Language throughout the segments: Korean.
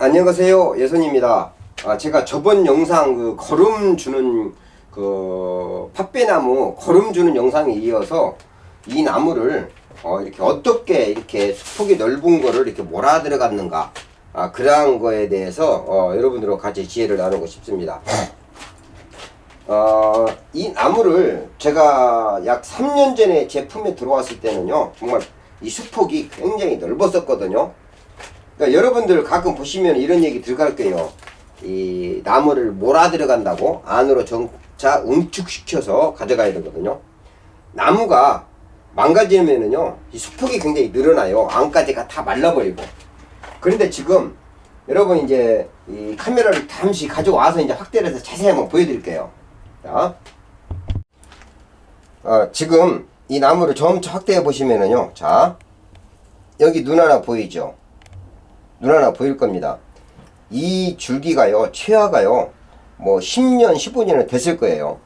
안녕하세요. 예선입니다. 아, 제가 저번 영상 그 거름 주는 그 팥배나무 거름 주는 영상에 이어서 이 나무를 어, 이렇게 어떻게 이렇게 수폭이 넓은 거를 이렇게 몰아 들어갔는가 아, 그러한 거에 대해서 어, 여러분들과 같이 지혜를 나누고 싶습니다. 어, 이 나무를 제가 약 3년 전에 제품에 들어왔을 때는요 정말 이 수폭이 굉장히 넓었었거든요 그러니까 여러분들 가끔 보시면 이런 얘기 들어갈 거예요. 이 나무를 몰아 들어간다고 안으로 정차 응축시켜서 가져가야 되거든요. 나무가 망가지면은요, 이 수폭이 굉장히 늘어나요. 안까지가 다 말라버리고. 그런데 지금 여러분 이제 이 카메라를 잠시 가져와서 이제 확대를 해서 자세히 한번 보여드릴게요. 자, 어, 지금 이 나무를 점차 확대해 보시면은요, 자, 여기 눈 하나 보이죠? 눈 하나 보일 겁니다. 이 줄기가요, 최하가요, 뭐 10년, 15년은 됐을 거예요.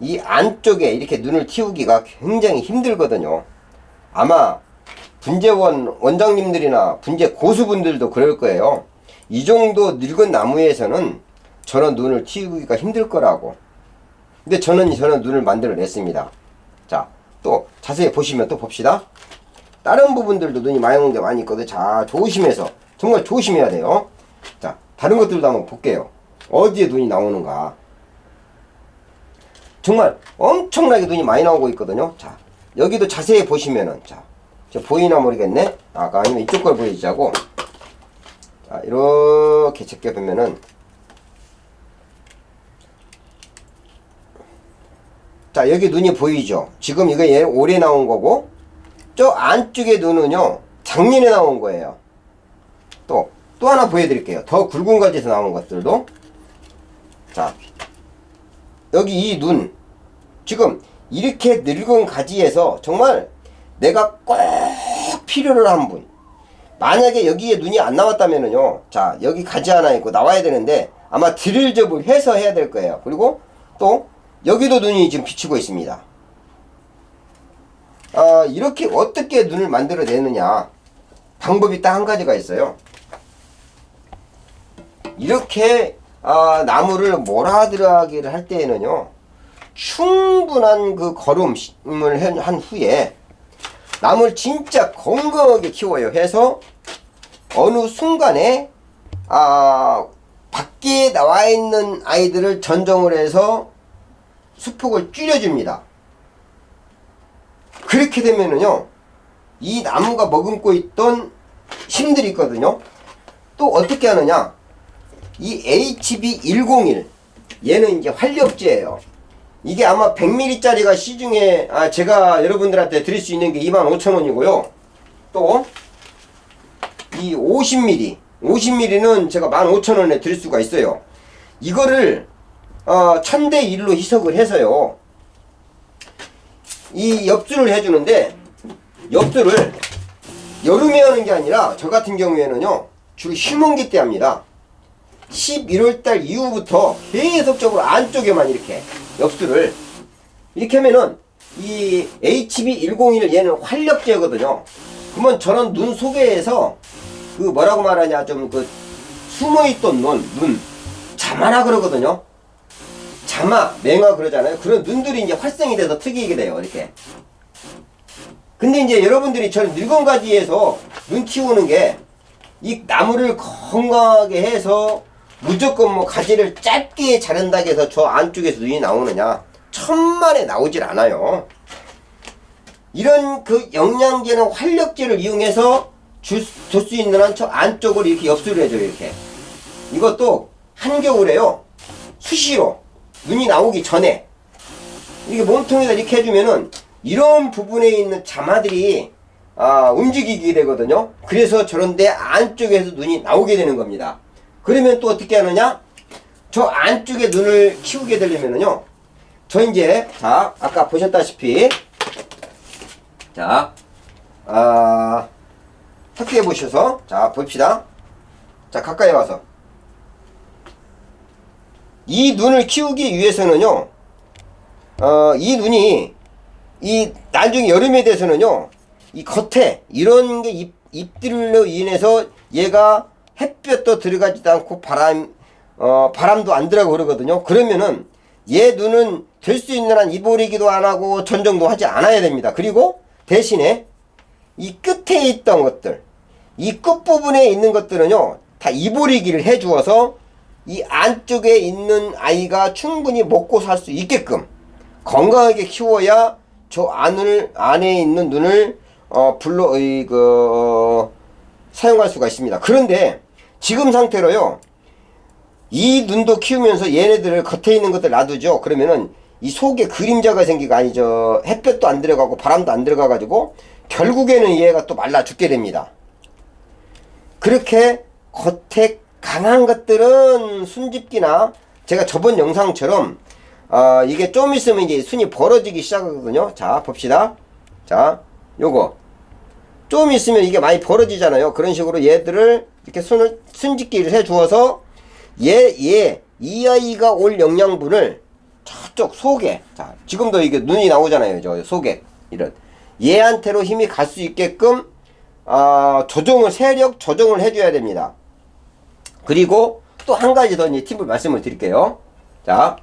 이 안쪽에 이렇게 눈을 틔우기가 굉장히 힘들거든요. 아마 분재원 원장님들이나 분재 고수분들도 그럴 거예요. 이 정도 늙은 나무에서는 저런 눈을 틔우기가 힘들 거라고. 근데 저는 저런 눈을 만들어 냈습니다. 자, 또 자세히 보시면 또 봅시다. 다른 부분들도 눈이 많이 온게 많이 있거든. 자, 조심해서. 정말 조심해야 돼요. 자, 다른 것들도 한번 볼게요. 어디에 눈이 나오는가. 정말 엄청나게 눈이 많이 나오고 있거든요. 자, 여기도 자세히 보시면은, 자, 저 보이나 모르겠네? 아까 아니면 이쪽 걸 보여주자고. 자, 이렇게 제껴보면은, 자, 여기 눈이 보이죠? 지금 이거 얘 올해 나온 거고, 저 안쪽에 눈은요 작년에 나온 거예요. 또 또 하나 보여드릴게요. 더 굵은 가지에서 나온 것들도. 자 여기 이 눈. 지금 이렇게 늙은 가지에서 정말 내가 꼭 필요를 한 분. 만약에 여기에 눈이 안 나왔다면은요 자 여기 가지 하나 있고 나와야 되는데 아마 드릴 접을 해서 해야 될 거예요. 그리고 또 여기도 눈이 지금 비치고 있습니다 아, 이렇게 어떻게 눈을 만들어내느냐 방법이 딱 한 가지가 있어요. 이렇게 아, 나무를 몰아들어가기를 할 때에는요 충분한 그 걸음을 한- 한 후에 나무를 진짜 건강하게 키워요 해서 어느 순간에 아 밖에 나와 있는 아이들을 전정을 해서 수폭을 줄여줍니다. 그렇게 되면은요, 이 나무가 머금고 있던 힘들이 있거든요. 또 어떻게 하느냐? 이 HB101 얘는 이제 활력제예요. 이게 아마 100ml짜리가 시중에 아 제가 여러분들한테 드릴 수 있는 게 25,000원이고요. 또 이 50ml, 50ml는 제가 15,000원에 드릴 수가 있어요. 이거를 어, 1000대 1로 희석을 해서요. 이 엽수를 해주는데 엽수를 여름에 하는 게 아니라 저 같은 경우에는요 주로 휴먼기 때 합니다. 11월달 이후부터 계속적으로 안쪽에만 이렇게 엽수를 이렇게 하면은 이 HB101 얘는 활력제거든요. 그러면 저런 눈 속에서 그 뭐라고 말하냐 좀 그 숨어있던 눈, 눈. 자마나 그러거든요 자마, 맹아 그러잖아요. 그런 눈들이 이제 활성이 돼서 특이하게 돼요. 이렇게. 근데 이제 여러분들이 저 늙은 가지에서 눈 키우는 게 이 나무를 건강하게 해서 무조건 뭐 가지를 짧게 자른다고 해서 저 안쪽에서 눈이 나오느냐. 천만에 나오질 않아요. 이런 그 영양제는 활력제를 이용해서 줄 수 있는 한 저 안쪽으로 이렇게 엽수를 해줘요. 이렇게. 이것도 한겨울에요. 수시로. 눈이 나오기 전에 이렇게 몸통에다 이렇게 해주면은 이런 부분에 있는 자마들이 아, 움직이게 되거든요. 그래서 저런데 안쪽에서 눈이 나오게 되는 겁니다. 그러면 또 어떻게 하느냐? 저 안쪽에 눈을 키우게 되려면은요. 저 이제 자 아까 보셨다시피 자 아, 확대해 보셔서 자 봅시다. 자 가까이 와서 이 눈을 키우기 위해서는요, 어, 이 눈이, 이, 나중에 여름에 돼서는요, 이 겉에, 이런 게 잎, 잎들로 인해서 얘가 햇볕도 들어가지도 않고 바람 어 바람도 안 들어가고 그러거든요. 그러면은 얘 눈은 될 수 있는 한 이보리기도 안 하고 전정도 하지 않아야 됩니다. 그리고 대신에 이 끝에 있던 것들 이 끝부분에 있는 것들은요 다 이보리기를 해 주어서 이 안쪽에 있는 아이가 충분히 먹고 살 수 있게끔 건강하게 키워야 저 안을 안에 있는 눈을 어 불러 이그 어, 사용할 수가 있습니다. 그런데 지금 상태로요 이 눈도 키우면서 얘네들을 겉에 있는 것들 놔두죠. 그러면은 이 속에 그림자가 생기고 아니죠 햇볕도 안 들어가고 바람도 안 들어가 가지고 결국에는 얘가 또 말라 죽게 됩니다. 그렇게 겉에 강한 것들은 순집기나 제가 저번 영상처럼 아 이게 좀 있으면 이제 순이 벌어지기 시작하거든요. 자 봅시다. 자 요거 좀 있으면 이게 많이 벌어지잖아요. 그런 식으로 얘들을 이렇게 순을 순짓기를 해 주어서 얘 얘 이 아이가 올 영양분을 저쪽 속에 자 지금도 이게 눈이 나오잖아요. 저 속에 이런 얘한테로 힘이 갈 수 있게끔 아 조정을 세력 조정을 해줘야 됩니다. 그리고 또 한 가지 더 이제 팁을 말씀을 드릴게요. 자,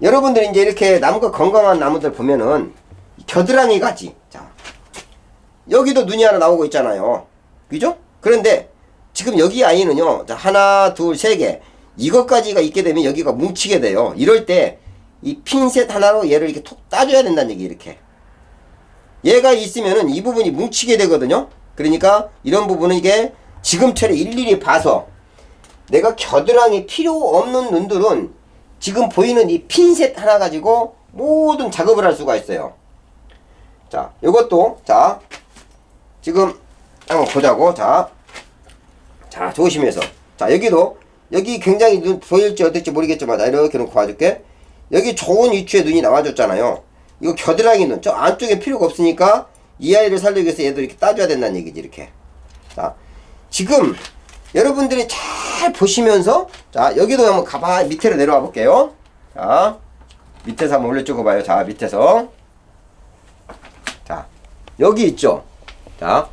여러분들이 이제 이렇게 나무가 건강한 나무들 보면은 겨드랑이 가지. 자, 여기도 눈이 하나 나오고 있잖아요. 그죠? 그런데 지금 여기 아이는요, 자, 하나, 둘, 세 개. 이것까지가 있게 되면 여기가 뭉치게 돼요. 이럴 때 이 핀셋 하나로 얘를 이렇게 톡 따줘야 된다는 얘기, 이렇게. 얘가 있으면은 이 부분이 뭉치게 되거든요. 그러니까 이런 부분은 이게 지금처럼 일일이 봐서 내가 겨드랑이 필요 없는 눈들은 지금 보이는 이 핀셋 하나 가지고 모든 작업을 할 수가 있어요. 자, 요것도 자 지금 한번 보자고 자, 자 조심해서 자 여기도 여기 굉장히 눈 보일지 어떨지 모르겠지만 나 이렇게 놓고 봐줄게. 여기 좋은 위치에 눈이 나와줬잖아요. 이거 겨드랑이 눈 저 안쪽에 필요가 없으니까 이 아이를 살리기 위해서 얘도 이렇게 따줘야 된다는 얘기지 이렇게. 자 지금 여러분들이 잘 보시면서 자 여기도 한번 가봐 밑으로 내려와 볼게요. 자 밑에서 한번 올려 찍어봐요. 자 밑에서. 자 여기 있죠? 자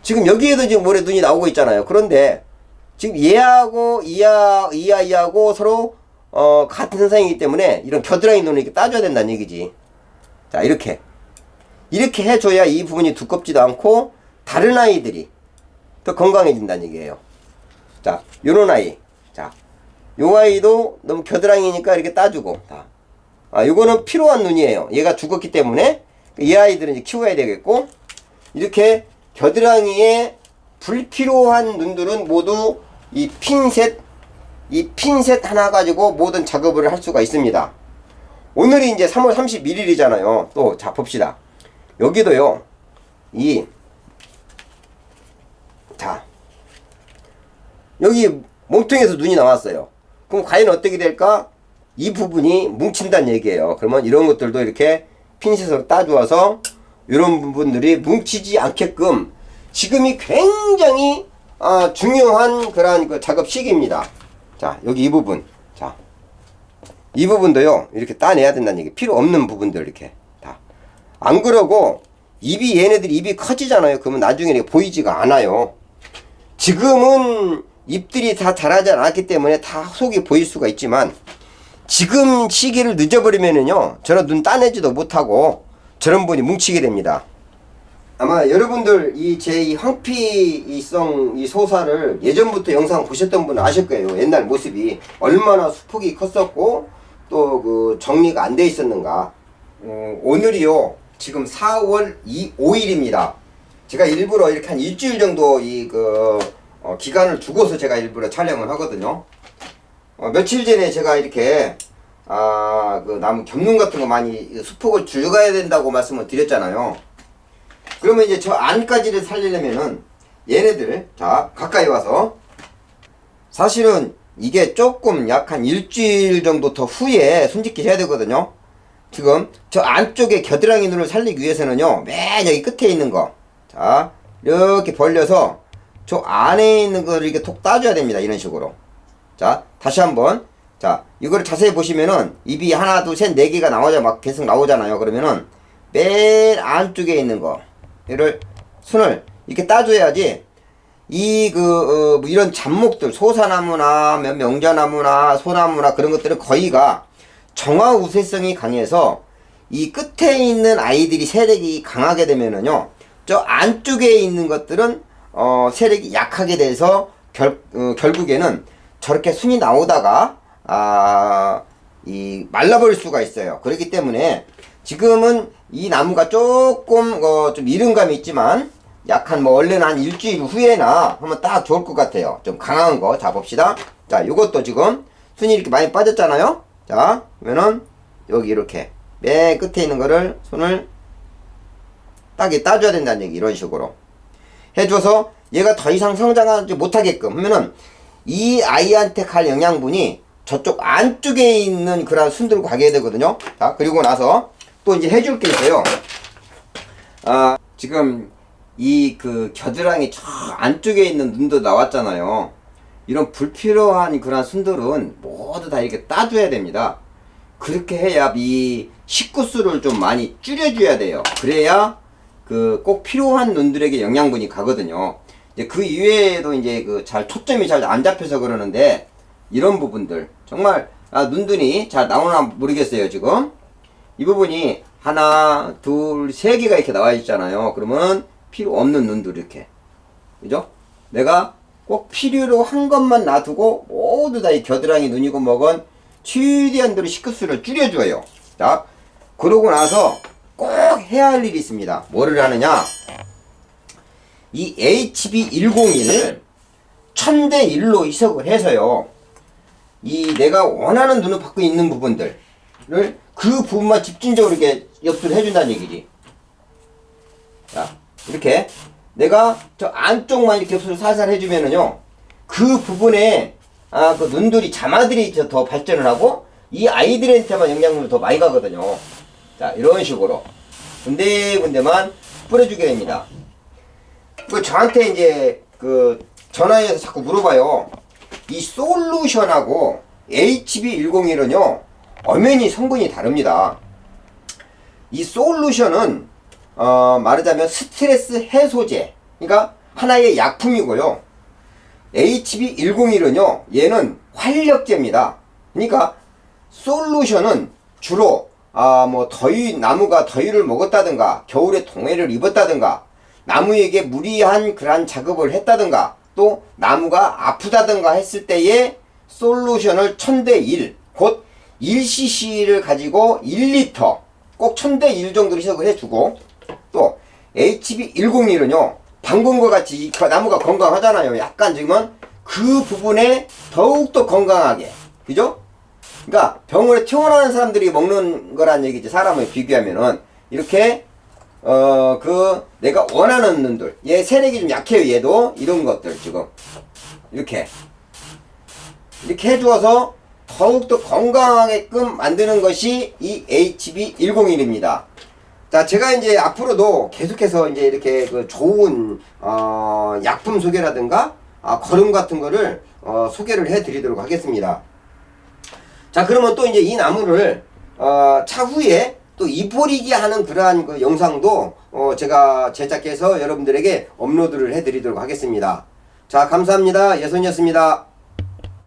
지금 여기에도 지금 모래 눈이 나오고 있잖아요. 그런데 지금 얘하고 이아 이 아이하고 서로 어 같은 선상이기 때문에 이런 겨드랑이 눈을 이렇게 따줘야 된다는 얘기지. 자 이렇게. 이렇게 해줘야 이 부분이 두껍지도 않고 다른 아이들이 더 건강해진다는 얘기예요. 자, 요런 아이. 자, 요 아이도 너무 겨드랑이니까 이렇게 따주고. 자. 아, 요거는 필요한 눈이에요. 얘가 죽었기 때문에 이 아이들은 이제 키워야 되겠고, 이렇게 겨드랑이에 불필요한 눈들은 모두 이 핀셋, 이 핀셋 하나 가지고 모든 작업을 할 수가 있습니다. 오늘이 이제 3월 31일이잖아요. 또, 자, 봅시다. 여기도요, 이 자, 여기 몸통에서 눈이 나왔어요. 그럼 과연 어떻게 될까? 이 부분이 뭉친다는 얘기예요. 그러면 이런 것들도 이렇게 핀셋으로 따주어서 이런 부분들이 뭉치지 않게끔 지금이 굉장히 아, 중요한 그러한 그 작업 시기입니다. 자, 여기 이 부분. 자, 이 부분도요, 이렇게 따내야 된다는 얘기. 필요 없는 부분들 이렇게 다. 안 그러고 입이 얘네들이 입이 커지잖아요. 그러면 나중에 보이지가 않아요. 지금은 잎들이 다 자라지 않았기 때문에 다 속이 보일 수가 있지만 지금 시기를 늦어버리면은요 저런 눈 따내지도 못하고 저런 분이 뭉치게 됩니다. 아마 여러분들 이 제 이 황피성 이 소사를 예전부터 영상 보셨던 분은 아실 거예요. 옛날 모습이 얼마나 수폭이 컸었고 또 그 정리가 안 돼 있었는가. 어, 오늘이요 지금 4월 2, 5일입니다. 제가 일부러 이렇게 한 일주일 정도 이그 어, 기간을 두고서 제가 일부러 촬영을 하거든요. 어, 며칠 전에 제가 이렇게 아 그 나무 겹눈 같은 거 많이 수폭을 줄여가야 된다고 말씀을 드렸잖아요. 그러면 이제 저 안까지를 살리려면은 얘네들 자 가까이 와서 사실은 이게 조금 약 한 일주일 정도 더 후에 손짓기 해야 되거든요. 지금 저 안쪽에 겨드랑이 눈을 살리기 위해서는요 맨 여기 끝에 있는 거 자, 이렇게 벌려서 저 안에 있는 거를 이렇게 톡 따줘야 됩니다. 이런 식으로. 자, 다시 한번. 자, 이거를 자세히 보시면은 입이 하나, 둘, 셋, 네 개가 나오자 막 계속 나오잖아요. 그러면은 맨 안쪽에 있는 거. 이를 손을 이렇게 따줘야지 이, 그, 어, 뭐 이런 잡목들, 소사나무나, 면- 명자나무나, 소나무나 그런 것들은 거의가 정화 우세성이 강해서 이 끝에 있는 아이들이 세력이 강하게 되면은요, 저 안쪽에 있는 것들은, 어, 세력이 약하게 돼서 결, 어, 결국에는 저렇게 순이 나오다가, 아, 이, 말라버릴 수가 있어요. 그렇기 때문에 지금은 이 나무가 조금, 어, 좀 이른감이 있지만, 약한 뭐 원래는 한 일주일 후에나 하면 딱 좋을 것 같아요. 좀 강한 거 잡읍시다. 자, 요것도 지금 순이 이렇게 많이 빠졌잖아요. 자, 그러면은 여기 이렇게 맨 끝에 있는 거를 손을 딱이 따줘야 된다는 얘기 이런 식으로 해줘서 얘가 더 이상 성장하지 못하게끔 하면은 이 아이한테 갈 영양분이 저쪽 안쪽에 있는 그런 순들고 가게 되거든요. 자, 그리고 나서 또 이제 해줄 게 있어요. 아, 지금 이 그 겨드랑이 저 안쪽에 있는 눈도 나왔잖아요. 이런 불필요한 그런 순들은 모두 다 이렇게 따줘야 됩니다. 그렇게 해야 이 식구수를 좀 많이 줄여줘야 돼요. 그래야 그 꼭 필요한 눈들에게 영양분이 가거든요. 이제 그 이외에도 이제 그 잘 초점이 잘 안 잡혀서 그러는데 이런 부분들 정말 아, 눈둔이 잘 나오나 모르겠어요 지금 이 부분이 하나 둘 세 개가 이렇게 나와 있잖아요. 그러면 필요 없는 눈들 이렇게 그죠? 내가 꼭 필요로 한 것만 놔두고 모두 다 이 겨드랑이 눈이고 먹은 최대한대로 식구수를 줄여줘요. 자, 그러고 나서 꼭 해야 할 일이 있습니다. 뭐를 하느냐? 이 HB101을 1000대 1로 희석을 해서요. 이 내가 원하는 눈을 받고 있는 부분들을 그 부분만 집중적으로 이렇게 엽수를 해준다는 얘기지. 자, 이렇게 내가 저 안쪽만 이렇게 엽수를 살살 해주면은요. 그 부분에 아, 그 눈들이 자마들이 저더 발전을 하고 이 아이들한테만 영양분을 더 많이 가거든요. 자, 이런 식으로 군데군데만 뿌려주게 됩니다. 그 저한테 이제 그 전화해서 자꾸 물어봐요. 이 솔루션하고 HB101은요, 엄연히 성분이 다릅니다. 이 솔루션은, 어, 말하자면 스트레스 해소제. 그러니까 하나의 약품이고요. HB101은요, 얘는 활력제입니다. 그러니까 솔루션은 주로, 아, 뭐, 더위, 나무가 더위를 먹었다든가, 겨울에 동해를 입었다든가, 나무에게 무리한 그러한 작업을 했다든가, 또 나무가 아프다든가 했을 때에 솔루션을 1000대 1, 곧 1cc를 가지고 1리터, 꼭 1000대 1 정도로 희석을 해주고, 또 HB101은요, 방금과 같이 이 나무가 건강하잖아요. 약간 지금은 그 부분에 더욱더 건강하게. 그죠? 그러니까 병원에 퇴원하는 사람들이 먹는 거란 얘기지. 사람을 비교하면은. 이렇게 어, 그, 내가 원하는 눈들. 얘 세력이 좀 약해요, 얘도. 이런 것들, 지금. 이렇게. 이렇게 해주어서 더욱더 건강하게끔 만드는 것이 이 HB101입니다. 자, 제가 이제 앞으로도 계속해서 이제 이렇게 그 좋은, 어, 약품 소개라든가, 아, 걸음 같은 거를, 어, 소개를 해 드리도록 하겠습니다. 자, 그러면 또 이제 이 나무를, 어, 차후에 또 이포리기 하는 그러한 그 영상도, 어, 제가 제작해서 여러분들에게 업로드를 해 드리도록 하겠습니다. 자, 감사합니다. 예선이었습니다.